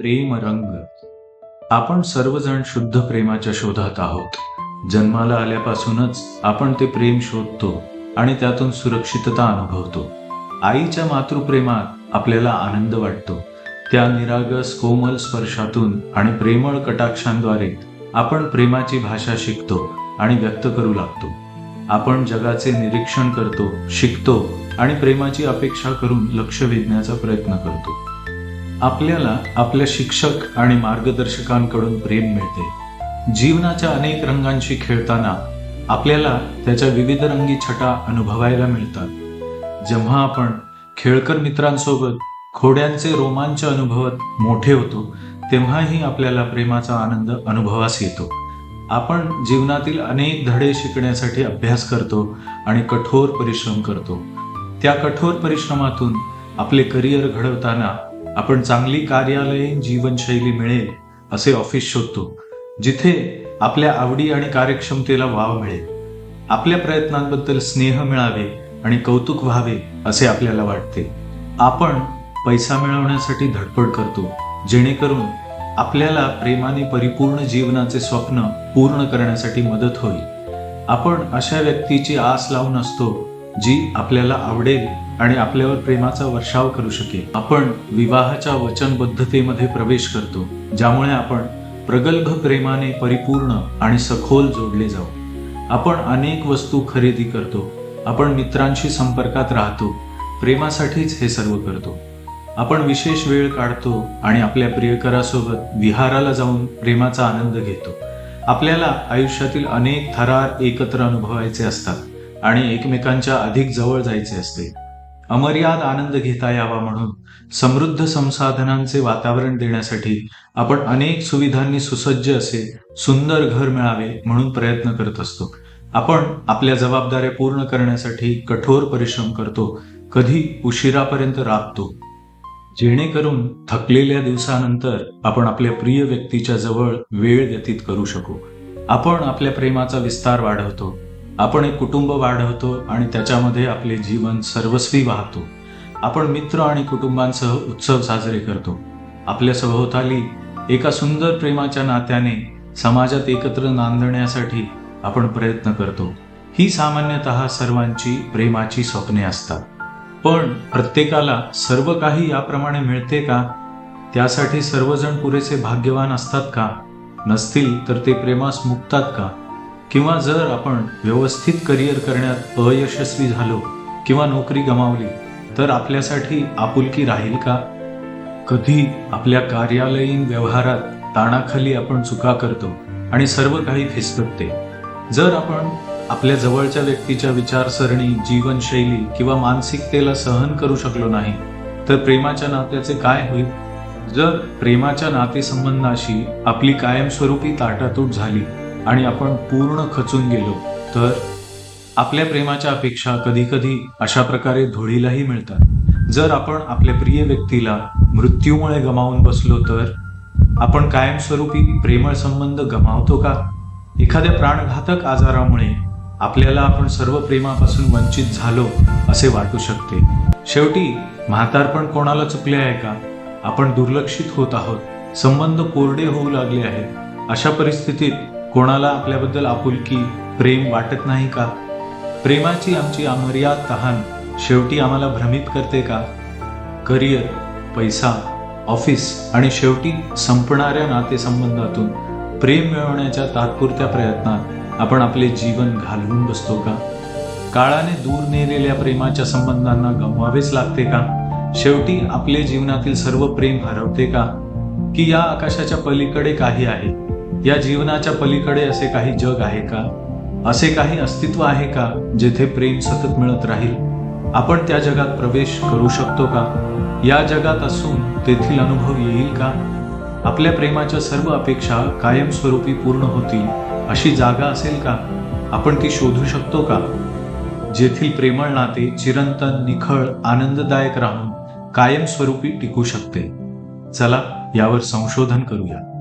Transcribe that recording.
प्रेम रंग. आपण सर्वजण शुद्ध प्रेमाच्या शोधात आहोत. जन्माला आल्यापासूनच आपण ते प्रेम शोधतो आणि त्यातून सुरक्षितता अनुभवतो. आईच्या मातृप्रेमात आपल्याला आनंद वाटतो. त्या निरागस कोमल स्पर्शातून आणि प्रेमळ कटाक्षांद्वारे आपण प्रेमाची भाषा शिकतो आणि व्यक्त करू लागतो. आपण जगाचे निरीक्षण करतो शिकतो आणि प्रेमाची अपेक्षा करून लक्ष वेधण्याचा प्रयत्न करतो. आपल्याला आपल्या शिक्षक आणि मार्गदर्शकांकडून प्रेम मिळते. जीवनाच्या अनेक रंगांशी खेळताना आपल्याला त्याच्या विविध रंगी छटा अनुभवायला मिळतात. जेव्हा आपण खेळकर मित्रांसोबत खोड्यांचे रोमांच अनुभवत मोठे होतो तेव्हाही आपल्याला प्रेमाचा आनंद अनुभवास येतो. आपण जीवनातील अनेक धडे शिकण्यासाठी अभ्यास करतो आणि कठोर परिश्रम करतो. त्या कठोर परिश्रमातून आपले करिअर घडवताना आपण चांगली कार्यालयीन जीवनशैली मिळेल असे ऑफिस शोधतो जिथे आपल्या आवडी आणि कार्यक्षमतेला वाव मिळेल. आपल्या प्रयत्नांबद्दल स्नेह मिळावे आणि कौतुक व्हावे असे आपल्याला वाटते. आपण पैसा मिळवण्यासाठी धडपड करतो जेणेकरून आपल्याला प्रेमाने परिपूर्ण जीवनाचे स्वप्न पूर्ण करण्यासाठी मदत होईल. आपण अशा व्यक्तीची आस लावून असतो जी आपल्याला आवडेल आणि आपल्यावर प्रेमाचा वर्षाव करू शकेल. आपण विवाहाच्या वचनबद्धतेमध्ये प्रवेश करतो ज्यामुळे आपण प्रगल्भ प्रेमाने परिपूर्ण आणि सखोल जोडले जाऊ. आपण अनेक वस्तू खरेदी करतो आपण मित्रांशी संपर्कात राहतो प्रेमासाठीच हे सर्व करतो. आपण विशेष वेळ काढतो आणि आपल्या प्रियकरासोबत विहाराला जाऊन प्रेमाचा आनंद घेतो. आपल्याला आयुष्यातील अनेक थरार एकत्र अनुभवायचे असतात. आणि एकमेकांच्या अधिक जवळ जायचे असते. अमर्याद आनंद घेता यावा म्हणून समृद्ध संसाधनांचे वातावरण देण्यासाठी आपण अनेक सुविधांनी सुसज्ज असे सुंदर घर मिळावे म्हणून प्रयत्न करत असतो. आपण आपल्या जबाबदाऱ्या पूर्ण करण्यासाठी कठोर परिश्रम करतो कधी उशिरापर्यंत राबतो. जेणेकरून थकलेल्या दिवसानंतर आपण आपल्या प्रिय व्यक्तीच्या जवळ वेळ व्यतीत करू शकू. आपण आपल्या प्रेमाचा विस्तार वाढवतो. आपण एक कुटुंब वाढवतो आणि त्याच्यामध्ये आपले जीवन सर्वस्वी वाहतो. आपण मित्र आणि कुटुंबांसह उत्सव साजरे करतो. आपल्या सभोवताली एका सुंदर प्रेमाच्या नात्याने समाजात एकत्र नांदण्यासाठी आपण प्रयत्न करतो. ही सामान्यतः सर्वांची प्रेमाची स्वप्ने असतात. पण प्रत्येकाला सर्व काही याप्रमाणे मिळते का? त्यासाठी सर्वजण पुरेसे भाग्यवान असतात का? नसतील तर ते प्रेमास मुक्तात का? किंवा जर आपण व्यवस्थित करिअर करण्यात अयशस्वी झालो किंवा नोकरी गमावली तर आपल्यासाठी आपुलकी राहील का? कधी आपल्या कार्यालयीन व्यवहारात ताणाखाली आपण चुका करतो आणि सर्व काही फिसकटते. जर आपण आपल्या जवळच्या व्यक्तीच्या विचारसरणी जीवनशैली किंवा मानसिकतेला सहन करू शकलो नाही तर प्रेमाच्या नात्याचे काय होईल? जर प्रेमाच्या नातेसंबंधाशी आपली कायमस्वरूपी ताटातूट झाली आणि आपण पूर्ण खचून गेलो तर आपल्या प्रेमाच्या अपेक्षा कधीकधी अशा प्रकारे धुळीलाही मिळतात. जर आपण आपल्या प्रिय व्यक्तीला मृत्यूमुळे गमावून बसलो तर आपण कायमस्वरूपी प्रेमळ संबंध गमावतो का? एखाद्या प्राणघातक आजारामुळे आपल्याला आपण सर्व प्रेमापासून वंचित झालो असे वाटू शकते. शेवटी म्हातारपण कोणाला चुकले आहे का? आपण दुर्लक्षित होत आहोत. संबंध कोरडे होऊ लागले आहेत. अशा परिस्थितीत कोणाला आपल्याबद्दल आपुलकी प्रेम वाटत नाही का? प्रेमाची आमची अमर्याद तहान शेवटी आम्हाला भ्रमित करते का? करिअर पैसा ऑफिस आणि शेवटी संपणाऱ्या नातेसंबंधातून प्रेम मिळवण्याच्या तात्पुरत्या प्रयत्नात आपण आपले जीवन घालवून बसतो का? काळाने दूर नेलेल्या प्रेमाच्या संबंधांना गमवावेच लागते का? शेवटी आपले जीवनातील सर्व प्रेम हरवते का? की या आकाशाच्या पलीकडे काही आहे? या जीवनाच्या पलीकडे असे काही जग आहे का? असे काही अस्तित्व आहे का जेथे प्रेम सतत मिळत राहील? आपण त्या जगात प्रवेश करू शकतो का? या जगात असून तेथील अनुभव येईल का? आपल्या प्रेमाच्या सर्व अपेक्षा कायमस्वरूपी पूर्ण होतील अशी जागा असेल का? आपण ती शोधू शकतो का? जेथील प्रेमळ नाते चिरंतन निखळ आनंददायक राहून कायमस्वरूपी टिकू शकते. चला यावर संशोधन करूया.